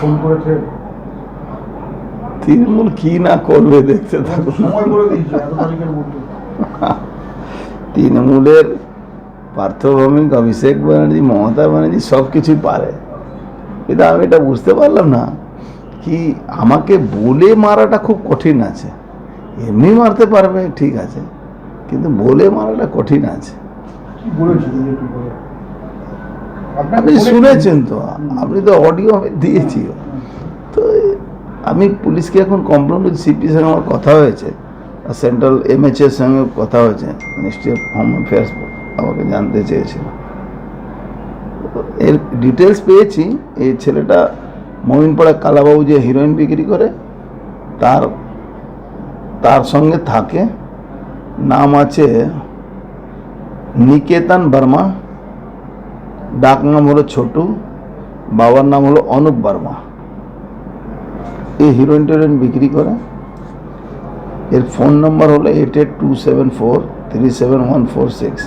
করেছে? তৃণমূল কি না করবে দেখতে থাকুন। তৃণমূলের পার্থভৌমিক অভিষেক ব্যানার্জি মমতা ব্যানার্জি সব কিছুই পারে। কিন্তু আমি এটা বুঝতে পারলাম না। কি আমাকে বলে মারাটা খুব কঠিন আছে। এমনি মারতে পারবে ঠিক আছে। কিন্তু বলে মারাটা কঠিন আছে। কি আপনি শুনেছেন তো আপনি তো অডিও আমি দিয়েছি তো আমি পুলিশকে এখন কমপ্লেন করছি সিপির সঙ্গে আমার কথা হয়েছে আর সেন্ট্রাল এমএচ এর সঙ্গে কথা হয়েছে মিনিস্ট্রি অফ হোম অ্যাফেয়ার্স আমাকে জানতে চেয়েছিল। এর ডিটেলস পেয়েছি এই ছেলেটা মমিনপাড়া কালাবাবু যে হিরোইন বিক্রি করে তার তার সঙ্গে থাকে। নাম আছে নিকেতন বর্মা। ডাক নাম হলো ছোটু, বাবার নাম হলো অনুপ বর্মা। এই হিরোইন টেরোইন বিক্রি করে। এর ফোন নম্বর হলো eight eight two seven four three seven one four six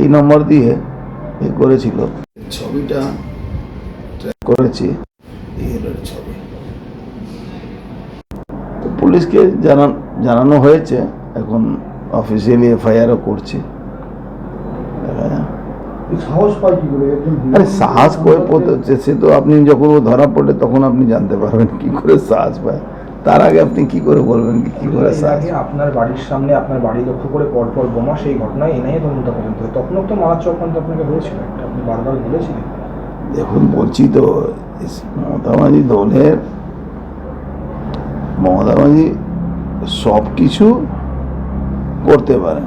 এই নম্বর দিয়ে এ করেছিল। ছবিটা করেছি। ছবি। তো পুলিশকে জানান, জানানো হয়েছে। এখন অফিসিয়ালি এফআইআরও করছি দেখা যাক এই সাহস পায় কি করে? আরে সাহস হচ্ছে সে তো আপনি যখন ধরা পড়ে তখন আপনি জানতে পারবেন কি করে সাহস পায়। তার আগে আপনি কি করে বলবেন কি করে আপনার বাড়ির সামনে আপনার বাড়ি লক্ষ্য করে পরপর বোমা সেই ঘটনায় এনআইএ তদন্ত পর্যন্ত তখনও তো মারার চক্রান্ত আপনাকে হয়েছিল। একটা আপনি বারবার বলেছিলেন। দেখুন বলছি তো মমতা দলের মমতা সব কিছু করতে পারেন।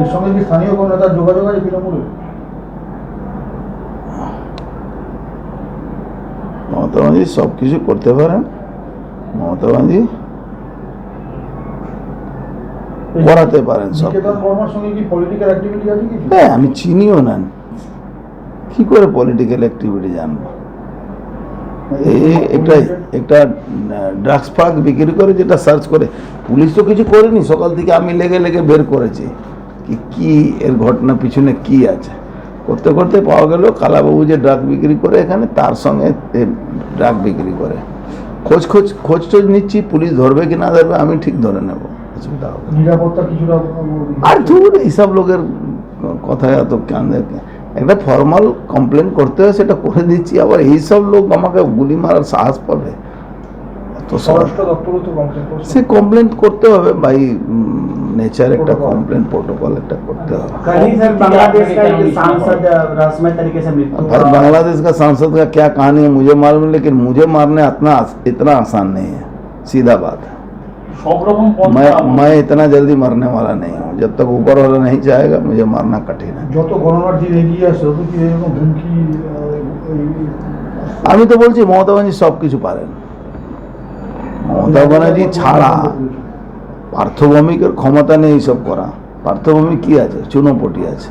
এর সঙ্গে কি স্থানীয় কোনো নেতার যোগাযোগ আছে তৃণমূলের মমতা ব্যানার্জি সব কিছু করতে পারেন। মমতা ব্যানার্জি করাতে পারেন সব। হ্যাঁ আমি চিনিও না। কি করে পলিটিক্যাল অ্যাক্টিভিটি জানব? এই একটা একটা ড্রাগস ফাগ বিক্রি করে যেটা সার্চ করে। পুলিশ তো কিছু করেনি সকাল থেকে আমি লেগে লেগে বের করেছি। কি কি এর ঘটনা পিছনে কি আছে? করতে করতে পাওয়া গেল কালাবাবু যে ড্রাগ বিক্রি করে এখানে তার সঙ্গে ড্রাগ বিক্রি করে। খোঁজ খোঁজ খোঁজ টোজ নিচ্ছি পুলিশ ধরবে কি না ধরবে আমি ঠিক ধরে নেব। অসুবিধা হবে আর ধুর এইসব লোকের কথায় এত কান একটা ফর্মাল কমপ্লেন করতে হয় সেটা করে দিচ্ছি আবার এইসব লোক আমাকে গুলি মারার সাহস পাবে? তো সে কমপ্লেন করতে হবে বাই নেচার একটা কমপ্লেন প্রোটোকল একটা করতে হবে कल ही सर बांग्लादेश का एक सांसद रहस्यमय तरीके से मृत्यु भाई हुआ। बांग्लादेश का सांसद का क्या कहानी है मुझे मालूम है लेकिन मुझे मारने इतना इतना आसान नहीं है सीधा बात है সব রকম পন্থা मैं আপনার- मैं इतना जल्दी मरने वाला नहीं हूँ जब तक ऊपर वाला नहीं चाहेगा मुझे मारना कठिन है যত গণনার দিন এগিয়ে আসছে তত কি এরকম হুমকি আহ, এই- আমি তো বলছি মমতা ব্যানার্জি সব কিছু পারেন মমতা ব্যানার্জি ছাড়া পার্থভৌমিকের ক্ষমতা নেই এইসব করা। পার্থভৌমিক কি আছে? চুনোপটি আছে।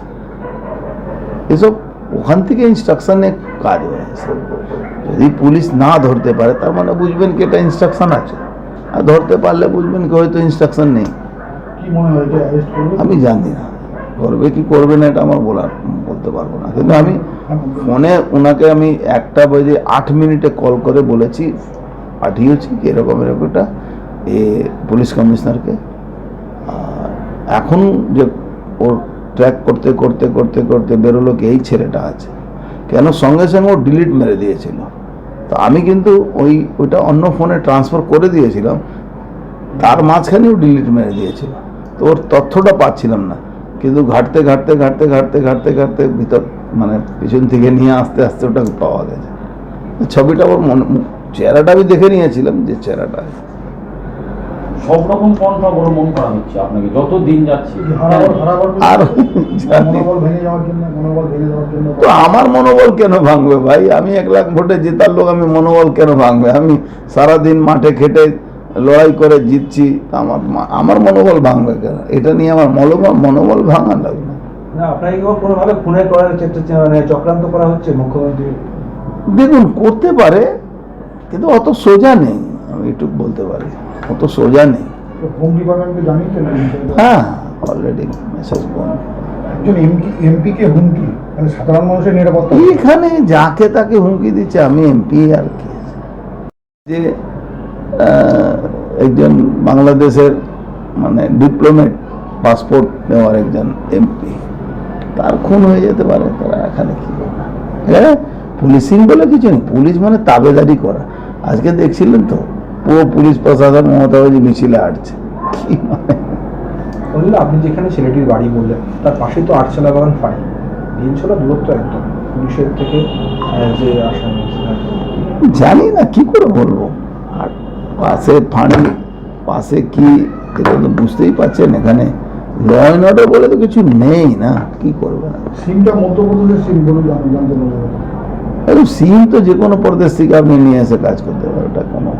এসব ওখান থেকে ইনস্ট্রাকশনে কাজ হয়ে আছে যদি পুলিশ না ধরতে পারে তার মানে বুঝবেন কি এটা ইনস্ট্রাকশন আছে। আর ধরতে পারলে বুঝবেন কি হয়তো ইনস্ট্রাকশন নেই। আমি জানি না। করবে কি করবে না এটা আমার বলার বলতে পারব না। কিন্তু আমি ফোনে ওনাকে আমি একটা বাজে আট মিনিটে কল করে বলেছি পাঠিয়েছি কি এরকম এরকম একটা এ পুলিশ কমিশনারকে। এখন যে ওর ট্র্যাক করতে করতে করতে করতে বেরোলো কি এই ছেলেটা আছে? কেন সঙ্গে সঙ্গে ও ডিলিট মেরে দিয়েছিল? তো আমি কিন্তু ওই, ওইটা অন্য ফোনে ট্রান্সফার করে দিয়েছিলাম। তার মাঝখানেও ডিলিট মেরে দিয়েছিল। তো ওর তথ্যটা পাচ্ছিলাম না। কিন্তু ঘাটতে ঘাটতে ঘাটতে ঘাটতে ঘাটতে ঘাটতে ভিতর মানে পিছন থেকে নিয়ে আস্তে আস্তে ওটা পাওয়া গেছে। ছবিটা ওর মনে, চেহারাটা আমি দেখে নিয়েছিলাম যে চেহারাটা সব রকম পন্থা অবলম্বন করা হচ্ছে আপনাকে যত দিন যাচ্ছে। আর জানি। মনোবল ভেঙে যাওয়ার জন্য মনোবল ভেঙে যাওয়ার জন্য। তো আমার মনোবল কেন ভাঙবে ভাই? আমি এক লাখ ভোটে জেতার লোক আমি মনোবল কেন ভাঙবে? আমি সারাদিন মাঠে খেটে লড়াই করে জিতছি আমার মা- আমার মনোবল ভাঙবে কেন? এটা নিয়ে আমার মনোবল মনোবল ভাঙা লাগবে না আপনাকে কোনোভাবে খুনের করার চেষ্টা মানে চক্রান্ত করা হচ্ছে মুখ্যমন্ত্রী? দেখুন করতে পারে কিন্তু অত সোজা নেই আমি একটু বলতে পারি। অত সোজা নেই? হ্যাঁ অলরেডি মেসেজ এমপিকে হুমকি? তাহলে সাধারণ মানুষের নিরাপত্তা। এখানে যাকে তাকে হুমকি দিচ্ছে আমি এমপি আর কি? যে একজন বাংলাদেশের মানে ডিপ্লোমেট পাসপোর্ট নেওয়ার একজন এমপি। তার খুন হয়ে যেতে পারে তারা এখানে কি এখানে পুলিশিং বলে কিছু নেই। পুলিশ মানে তাবেদারি করা। আজকে দেখছিলেন তো পুরো পুলিশ প্রশাসন মমতা ব্যানার্জি মিছিলে আটছে মানে? আপনি যেখানে ছেলেটির বাড়ি বললেন তার পাশে তো আটচালা বাগান ফাঁড়ি দিনছলা দূরত্ব একদম। পুলিশের থেকে যে আসামি জানি না কি করে বলব? আর পাশে ফাঁড়ি পাশে কি এটা তো বুঝতেই পারছেন এখানে। ল অ্যান্ড অর্ডার বলে তো কিছু নেই না কি করবে? না সিমটা মধ্যপ্রদেশের সিম বলে জানো জানতে সিম তো যে কোনো প্রদেশ থেকে আপনি নিয়ে এসে কাজ করতে পারেন ওটা কোনো